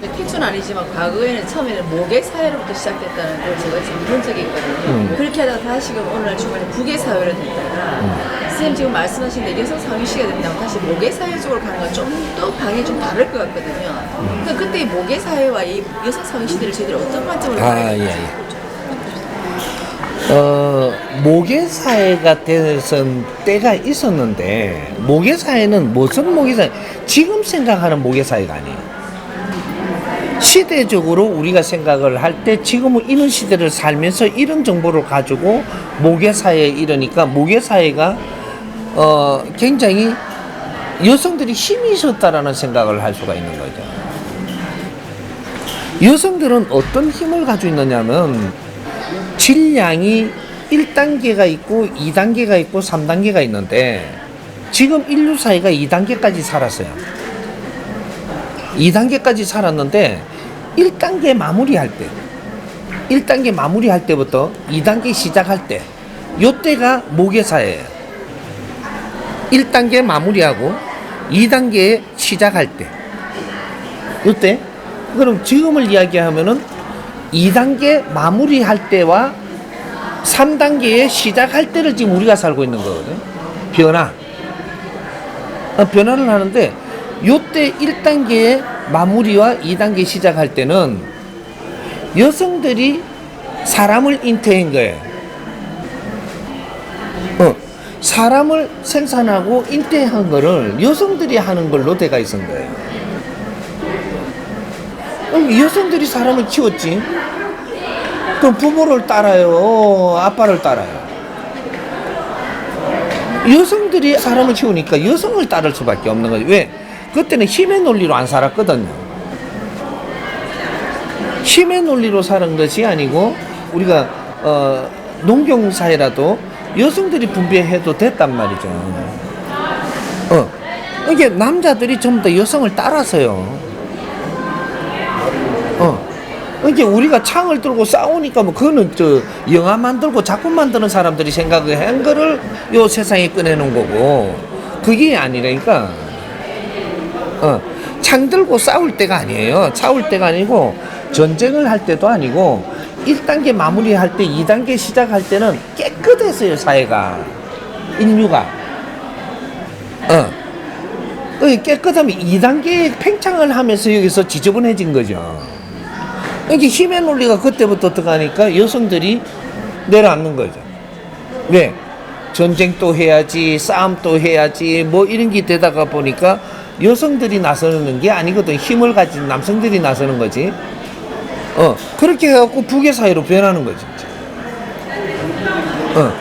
택초는 아니지만 과거에는 처음에는 모계 사회로부터 시작됐다는 걸 제가 지금 본 적이 있거든요. 그렇게 하다가 다시 금 오늘 중간에 부계 사회로 됐다가 선생님 지금 말씀하신 데 여성 상위시가 된다면 다시 모계 사회 쪽으로 가는 건좀더 방이 좀 다를 것 같거든요. 그러니까 그때 이 모계 사회와 이 여성 상위 시대를 저희들이 어떤 관점으로 아, 봐야 예, 되는지 예. 어, 모계사회가 되선 때가 있었는데, 모계사회는 무슨 모계사회? 지금 생각하는 모계사회가 아니에요. 시대적으로 우리가 생각을 할 때 지금은 이런 시대를 살면서 이런 정보를 가지고 모계사회에 이르니까 모계사회가 어, 굉장히 여성들이 힘이 있었다라는 생각을 할 수가 있는 거죠. 여성들은 어떤 힘을 가지고 있느냐면 질량이 1단계가 있고 2단계가 있고 3단계가 있는데 지금 인류 사회가 2단계까지 살았어요. 2단계까지 살았는데 1단계 마무리할 때 1단계 마무리할 때부터 2단계 시작할 때 요때가 모계사예요. 1단계 마무리하고 2단계 시작할 때 요때 그럼 지금을 이야기하면은 2단계 마무리할 때와 3단계의 시작할 때를 지금 우리가 살고 있는 거거든요. 변화. 어, 변화를 하는데 요때 1단계의 마무리와 2단계 시작할 때는 여성들이 사람을 잉태한 거예요. 어, 사람을 생산하고 잉태한 거를 여성들이 하는 걸로 돼가 있은 거예요. 그럼 여성들이 사람을 키웠지. 그럼 부모를 따라요, 아빠를 따라요. 여성들이 사람을 키우니까 여성을 따를 수밖에 없는 거지. 왜? 그때는 힘의 논리로 안 살았거든요. 힘의 논리로 사는 것이 아니고 우리가 어, 농경 사회라도 여성들이 분배해도 됐단 말이죠. 어. 이게 남자들이 좀 더 여성을 따라서요. 어. 이게 우리가 창을 들고 싸우니까 뭐 그거는 저 영화 만들고 작품 만드는 사람들이 생각을 한 거를 요 세상에 꺼내놓은 거고 그게 아니라니까 어, 창 들고 싸울 때가 아니에요. 싸울 때가 아니고 전쟁을 할 때도 아니고 1단계 마무리할 때 2단계 시작할 때는 깨끗했어요, 사회가. 인류가. 어. 그 깨끗하면 2단계 팽창을 하면서 여기서 지저분해진 거죠. 이게 힘의 논리가 그때부터 들어가니까 여성들이 내려앉는 거죠. 왜? 전쟁 또 해야지, 싸움 또 해야지, 뭐 이런 게 되다가 보니까 여성들이 나서는 게 아니거든. 힘을 가진 남성들이 나서는 거지. 어, 그렇게 해갖고 북의 사회로 변하는 거지. 어,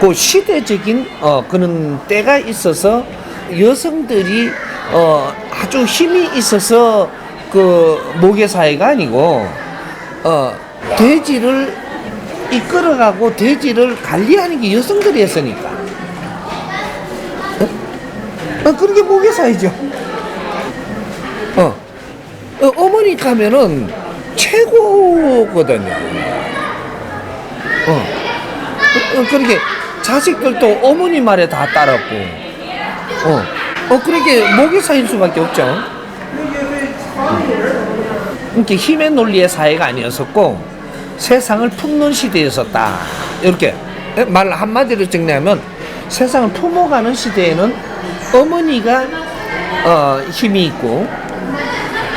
그 시대적인, 어, 그런 때가 있어서 여성들이, 어, 아주 힘이 있어서 그 모계 사회가 아니고, 어, 돼지를 이끌어가고 돼지를 관리하는 게 여성들이 했으니까. 어? 어, 그런 게 모계 사회죠. 어. 어, 어머니 가면은 최고거든요. 어. 어, 어, 그렇게 자식들도 어머니 말에 다 따랐고, 어. 어, 그렇게 목이 사일 수밖에 없죠. 이렇게 힘의 논리의 사회가 아니었었고, 세상을 품는 시대였었다. 이렇게 말 한마디로 정리하면 세상을 품어가는 시대에는 어머니가 어, 힘이 있고,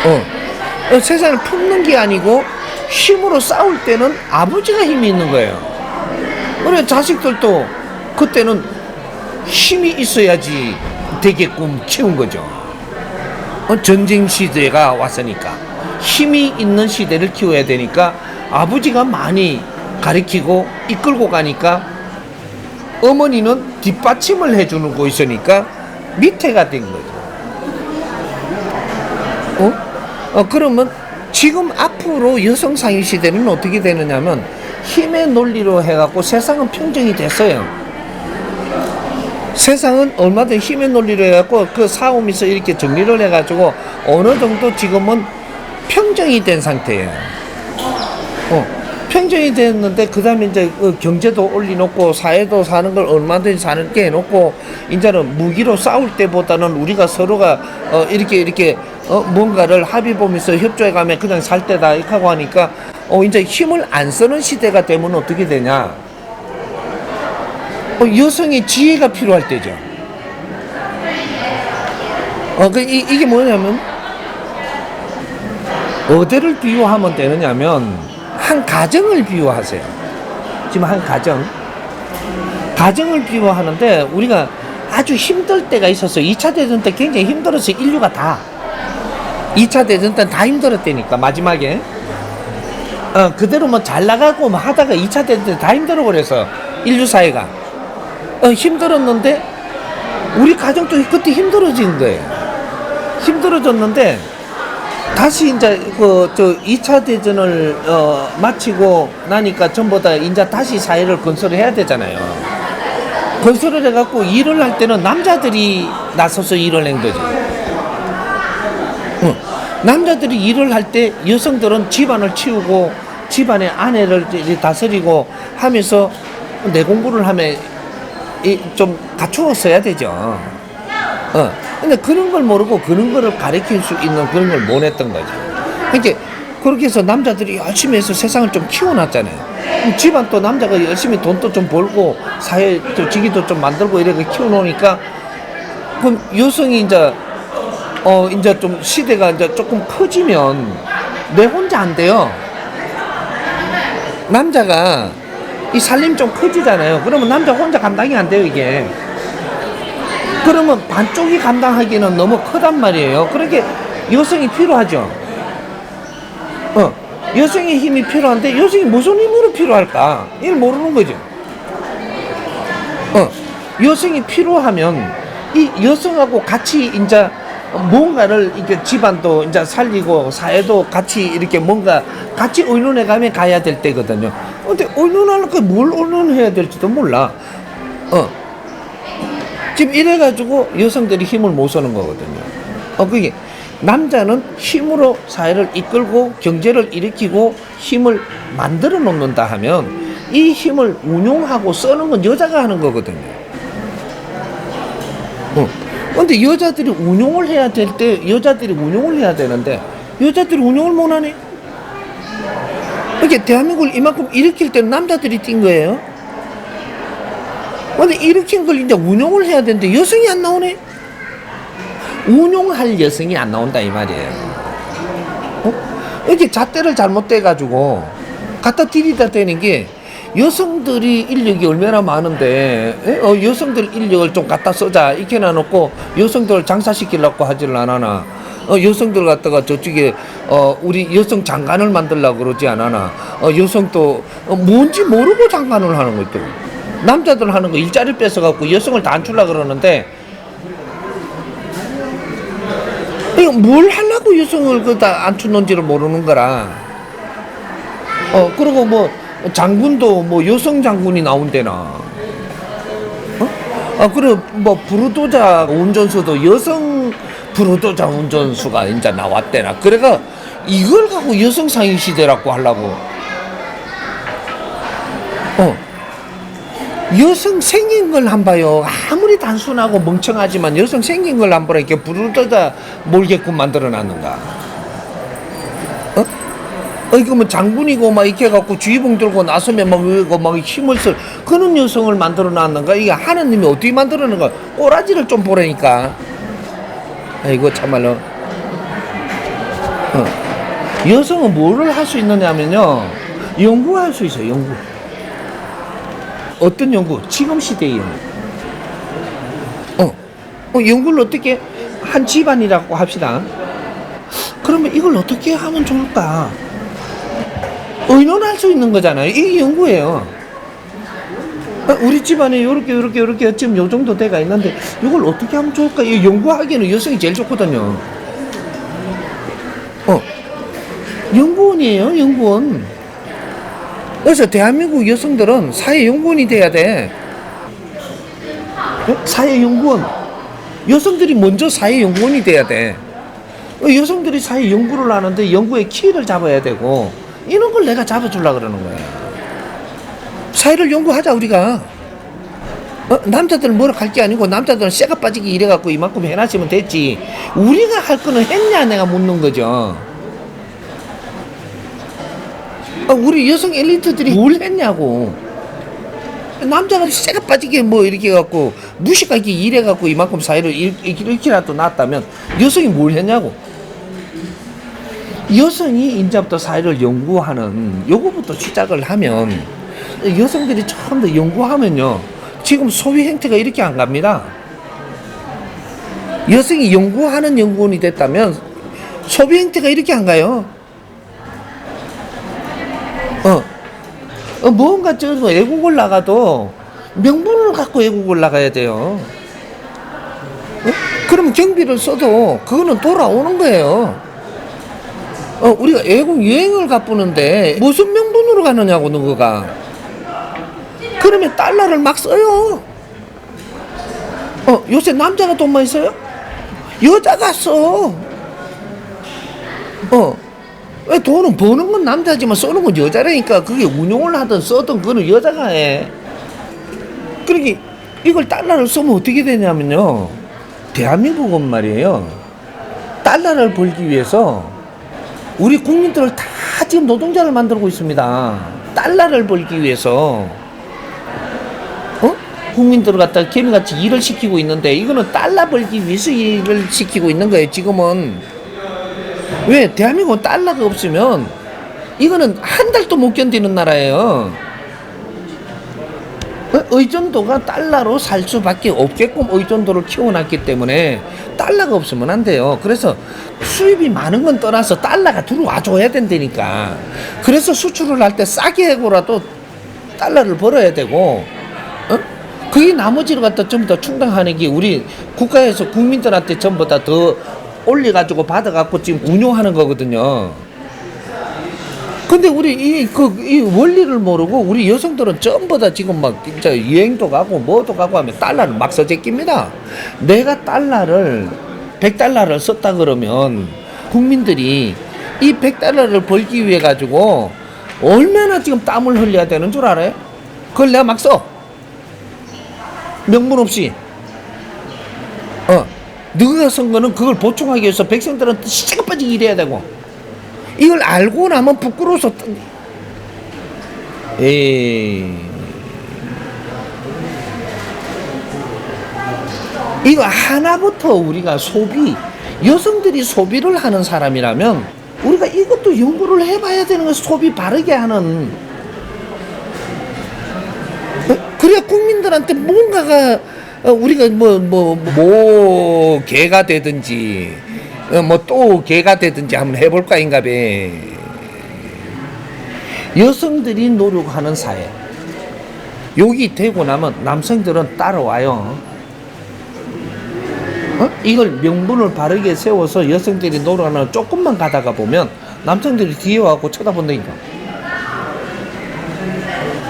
어, 어, 세상을 품는 게 아니고 힘으로 싸울 때는 아버지가 힘이 있는 거예요. 그래 자식들도 그때는 힘이 있어야지 되게끔 키운 거죠. 어, 전쟁 시대가 왔으니까 힘이 있는 시대를 키워야 되니까 아버지가 많이 가리키고 이끌고 가니까 어머니는 뒷받침을 해주는 거 있으니까 밑에가 된 거죠. 어? 어, 그러면 지금 앞으로 여성 상위 시대는 어떻게 되느냐면 힘의 논리로 해갖고 세상은 평정이 됐어요. 세상은 얼마든 힘의 논리로 해갖고 그 싸움에서 이렇게 정리를 해가지고 어느 정도 지금은 평정이 된 상태예요. 어, 평정이 됐는데 그 다음에 이제 그 경제도 올려놓고 사회도 사는 걸 얼마든지 사는 게 해놓고 이제는 무기로 싸울 때보다는 우리가 서로가 어, 이렇게 이렇게 어, 뭔가를 합의 보면서 협조해가며 그냥 살 때다 이렇게 하고 하니까 어, 이제 힘을 안 쓰는 시대가 되면 어떻게 되냐? 어, 여성의 지혜가 필요할 때죠. 어, 그, 이, 이게 뭐냐면, 어디를 비유하면 되느냐면, 한 가정을 비유하세요. 지금 한 가정. 가정을 비유하는데, 우리가 아주 힘들 때가 있어서 2차 대전 때 굉장히 힘들어서 인류가 다, 2차 대전 때다 힘들었다니까, 마지막에. 어, 그대로 뭐 잘 나가고 뭐 하다가 2차 대전 때 다 힘들어 버려서, 인류 사회가. 어, 힘들었는데, 우리 가정도 그때 힘들어진 거예요. 힘들어졌는데 다시 이제 그 저 2차 대전을 어 마치고 나니까 전부 다 이제 다시 사회를 건설을 해야 되잖아요. 건설을 해갖고 일을 할 때는 남자들이 나서서 일을 한 거죠. 어, 남자들이 일을 할 때 여성들은 집안을 치우고 집안의 아내를 이제 다스리고 하면서 내 공부를 하면 이좀 갖추었어야 되죠. 어. 근데 그런 걸 모르고 그런 거를 가르칠 수 있는 그런 걸 못 했던 거죠. 그러니까 그렇게 해서 남자들이 열심히 해서 세상을 좀 키워놨잖아요. 집안 또 남자가 열심히 돈도 좀 벌고 사회 또 지기도 좀 만들고 이렇게 키워놓으니까 그럼 여성이 이제 어 이제 좀 시대가 이제 조금 커지면 내 혼자 안 돼요. 남자가 이 살림 좀 커지잖아요. 그러면 남자 혼자 감당이 안 돼요 이게. 그러면 반쪽이 감당하기는 너무 크단 말이에요. 그렇게 여성이 필요하죠. 어, 여성의 힘이 필요한데 여성이 무슨 힘으로 필요할까? 이걸 모르는 거죠. 어, 여성이 필요하면 이 여성하고 같이 이제 뭔가를 이렇게 집안도 이제 살리고 사회도 같이 이렇게 뭔가 같이 의논해 가면 가야 될 때거든요. 근데 의논하려고 뭘 의논해야 될지도 몰라. 어. 지금 이래가지고 여성들이 힘을 못 쓰는 거거든요. 어, 그게 남자는 힘으로 사회를 이끌고 경제를 일으키고 힘을 만들어 놓는다 하면 이 힘을 운용하고 쓰는 건 여자가 하는 거거든요. 어. 근데 여자들이 운용을 해야 될 때 여자들이 운용을 해야 되는데 여자들이 운용을 못 하네. 이렇게 대한민국을 이만큼 일으킬 때는 남자들이 뛴 거예요. 근데 일으킨 걸 이제 운용을 해야 되는데 여성이 안 나오네. 운용할 여성이 안 나온다 이 말이에요. 어? 이렇게 잣대를 잘못돼 가지고 갖다 들이다 대는 게 여성들이 인력이 얼마나 많은데 에? 어, 여성들 인력을 좀 갖다 쓰자 이렇게 놔놓고 여성들을 장사시키려고 하질 않아나 어, 여성들 갖다가 저쪽에 어, 우리 여성 장관을 만들려고 그러지 않아나 어, 여성도 어, 뭔지 모르고 장관을 하는 거 있더라고 남자들 하는 거 일자리 뺏어갖고 여성을 다 안 줄라 그러는데 뭘 하려고 여성을 그다 안 주는지를 모르는 거라. 어 그리고 뭐 장군도 뭐 여성 장군이 나온대나. 어? 아 그래 뭐 부르도자 운전수도 여성 부르도자 운전수가 이제 나왔대나. 그래가 이걸 갖고 여성 상위 시대라고 하려고. 어. 여성 생긴 걸 한 봐요. 아무리 단순하고 멍청하지만 여성 생긴 걸한 보라 이렇게 부르떠다 몰게끔 만들어 놨는가. 어? 어, 이거 뭐 장군이고 막 이렇게 갖고 주의봉 들고 나서면 막 이거 막 힘을 쓸 그런 여성을 만들어 놨는가. 이게 하나님이 어떻게 만들어 놓은가. 꼬라지를 좀 보라니까. 아이고 참말로. 어. 여성은 뭐를 할 수 있느냐면요. 연구할 수 있어요. 연구. 어떤 연구? 지금 연구. 어, 어, 연구를 어떻게 한 집안이라고 합시다. 그러면 이걸 어떻게 하면 좋을까? 의논할 수 있는 거잖아요. 이게 연구예요. 어, 우리 집안에 요렇게 요렇게 요렇게 지금 요 정도 돼가 있는데 이걸 어떻게 하면 좋을까? 이 연구하기에는 여성이 제일 좋거든요. 어, 연구원이에요, 연구원. 그래서 대한민국 여성들은 사회연구원이 돼야 돼. 어? 사회연구원. 여성들이 먼저 사회연구원이 돼야 돼. 어, 여성들이 사회연구를 하는데 연구의 키를 잡아야 되고 이런 걸 내가 잡아주려 그러는 거야. 사회를 연구하자 우리가. 어, 남자들은 뭐라 할 게 아니고 남자들은 쇠가 빠지게 이래갖고 이만큼 해놨으면 됐지 우리가 할 거는 했냐 내가 묻는 거죠 어, 우리 여성 엘리트들이 뭘? 했냐고. 남자가 쇠가 빠지게 뭐 이렇게 해갖고 무식하게 일해갖고 이만큼 사회를 일- 이렇게라도 놨다면 여성이 뭘 했냐고. 여성이 이제부터 사회를 연구하는 요거부터 시작을 하면 여성들이 좀더 연구하면요. 지금 소위 행태가 이렇게 안 갑니다. 여성이 연구하는 연구원이 됐다면 소비 행태가 이렇게 안 가요 어 뭔가 저 외국을 나가도 명분을 갖고 외국을 나가야 돼요 어? 그럼 경비를 써도 그거는 돌아오는 거예요 어, 우리가 외국 여행을 가쁘는데 무슨 명분으로 가느냐고 누구가 그러면 달러를 막 써요 어 요새 남자가 돈 많이 써요? 여자가 써 어. 왜 돈은 버는 건 남자지만 쓰는 건 여자라니까 그게 운용을 하든 써든 그거는 여자가 해 그러니 이걸 달러를 쓰면 어떻게 되냐면요 대한민국은 말이에요 달러를 벌기 위해서 우리 국민들을 다 지금 노동자를 만들고 있습니다. 달러를 벌기 위해서 어? 국민들을 갖다 개미같이 일을 시키고 있는데 이거는 달러 벌기 위해서 일을 시키고 있는 거예요. 지금은 왜 대한민국은 달러가 없으면 이거는 한 달도 못 견디는 나라예요. 어? 의존도가 달러로 살 수밖에 없게끔 의존도를 키워놨기 때문에 달러가 없으면 안 돼요. 그래서 수입이 많은 건 떠나서 달러가 들어와 줘야 된다니까. 그래서 수출을 할 때 싸게 하고라도 달러를 벌어야 되고, 어? 그게 나머지를 갖다 전부 다 충당하는 게 우리 국가에서 국민들한테 전부 다 더 올려가지고 받아갖고 지금 운용하는 거거든요. 근데 우리 이 그 이 원리를 모르고 우리 여성들은 전부 다 지금 막 진짜 여행도 가고 뭐도 가고 하면 달러를 막 써제낍니다. 내가 달러를 100달러를 썼다 그러면 국민들이 이 100달러를 벌기 위해 가지고 얼마나 지금 땀을 흘려야 되는 줄 알아요? 그걸 내가 막 써. 명분 없이. 어. 너가 쓴 거는 그걸 보충하기 위해서 백성들은 시가 빠지게 일해야 되고. 이걸 알고 나면 부끄러워서 뜬- 에이 이거 하나부터 우리가 소비 여성들이 소비를 하는 사람이라면 우리가 이것도 연구를 해봐야 되는 거야 소비 바르게 하는 어? 그래야 국민들한테 뭔가가 어, 우리가 뭐 뭐 뭐. 개가 되든지 뭐 또 개가 되든지 한번 해볼까 인가봐 여성들이 노력하는 사회. 여기 되고 나면 남성들은 따라와요. 어? 이걸 명분을 바르게 세워서 여성들이 노력하는 조금만 가다가 보면 남성들이 뒤에 와고 쳐다본다니까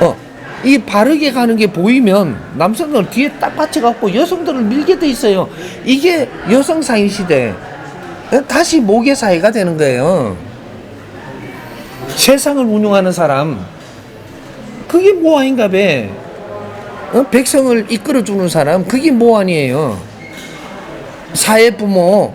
어, 이 바르게 가는 게 보이면 남성들 뒤에 딱 받쳐갖고 여성들을 밀게 돼 있어요. 이게 여성 사회 시대. 어, 다시 모계 사회가 되는 거예요. 세상을 운영하는 사람. 그게 모아인가 봐. 어? 백성을 이끌어주는 사람. 그게 모안이에요. 사회 부모.